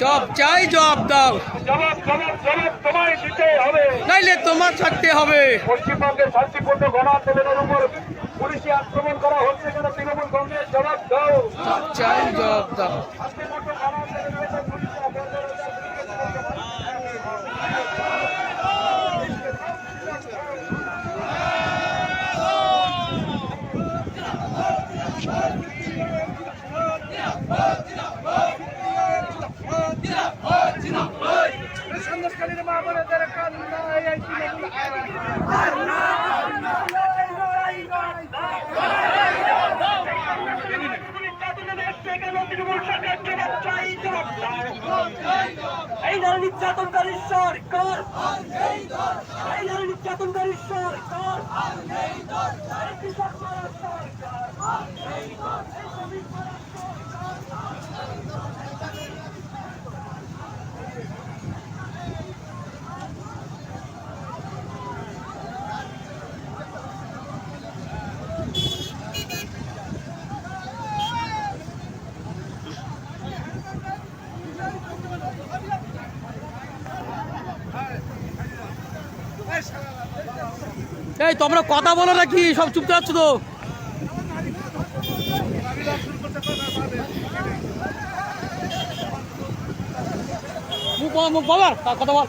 Job চাই job দাও। জবাব জবাব জবাব তোমায় দিতে হবে। নাইলে তোমার থাকতে হবে। পশ্চিমবঙ্গের শান্তিপূর্ণ গণ আন্দোলনের উপর পুলিশি আক্রমণ করা হচ্ছে। চাই জব দাও গণ আন্দোলনের পুলিশি আক্রমণ সন্দেশকালীন মা বোনেদের কান্নায় এই তৃণমূল নারী নির্যাতনকারী সরকার এই নারী নির্যাতনকারী সরকার সরকার। এই তোমরা কথা বলো নাকি সব চুপতে যাচ্ছ তো? মুখ মুখ বল কথা বল।